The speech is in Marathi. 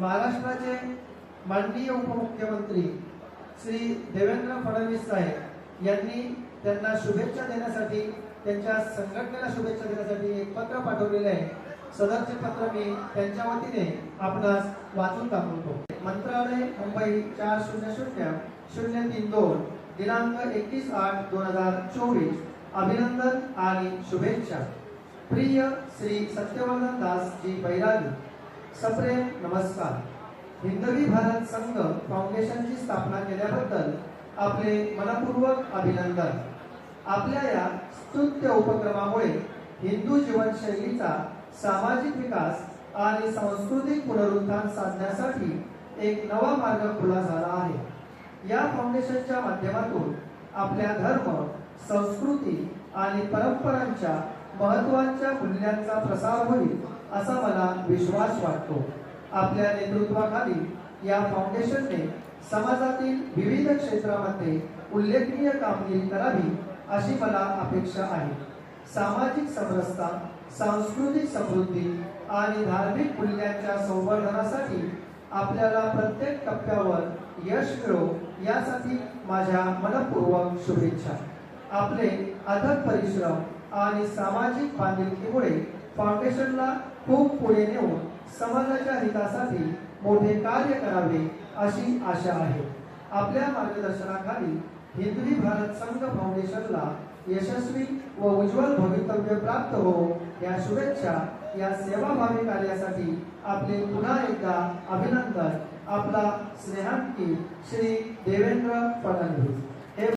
महाराष्ट्राचे माननीय उपमुख्यमंत्री श्री देवेंद्र फडणवीस साहेब यांनी त्यांना शुभेच्छा देण्यासाठी त्यांच्या संघटनेला शुभेच्छा देण्यासाठी एक पत्र पाठवलेले आहे. सदरचे पत्र मी त्यांच्या वतीने आपणास वाचून दाखवतो. मंत्रालय मुंबई चार शून्य शून्य शून्य तीन दोन दिनांक एकवीस आठ दोन हजार चोवीस. अभिनंदन आणि शुभेच्छा. प्रिय श्री सत्यवर्धन दास जी बैरागी सप्रेम नमस्कार. हिंदवी भारत संघ फाउंडेशनची स्थापना केल्याबद्दल आपले मनपूर्वक अभिनंदन. आपल्या या स्तुत्य उपक्रमामुळे हिंदू जीवनशैलीचा सामाजिक विकास आणि सांस्कृतिक पुनरुत्थान साधण्यासाठी एक नवा मार्ग खुला झाला आहे. या फाउंडेशनच्या माध्यमातून आपल्या धर्म संस्कृती आणि परंपरांच्या महत्त्वाच्या मूल्यांचा प्रसार होईल असा मला विश्वास वाटतो. आपल्या नेतृत्वाखाली या फाउंडेशनने समाजातील विविध क्षेत्रामध्ये उल्लेखनीय कामगिरी करावी अशी मला अपेक्षा आहे. सामाजिक समरसता सांस्कृतिक समृद्धी आणि धार्मिक मूल्यांच्या संवर्धनासाठी आपल्याला प्रत्येक टप्प्यावर यश मिळो यासाठी माझ्या मनपूर्वक शुभेच्छा. आपले अथक परिश्रम आणि सामाजिक बांधिलकीमुळे फाउंडेशनला खूप पुढे नेऊन समाजाच्या हितासाठी मोठे कार्य करावे अशी आशा आहे. आपल्या मार्गदर्शनाखाली हिंदवी भारत संघ फाउंडेशनला यशस्वी व उज्ज्वल भवितव्य प्राप्त हो या शुभेच्छा या सेवाभावी कार्यासाठी आपले पुन्हा एकदा अभिनंदन. आपला स्नेहांकी श्री देवेंद्र फडणवीस.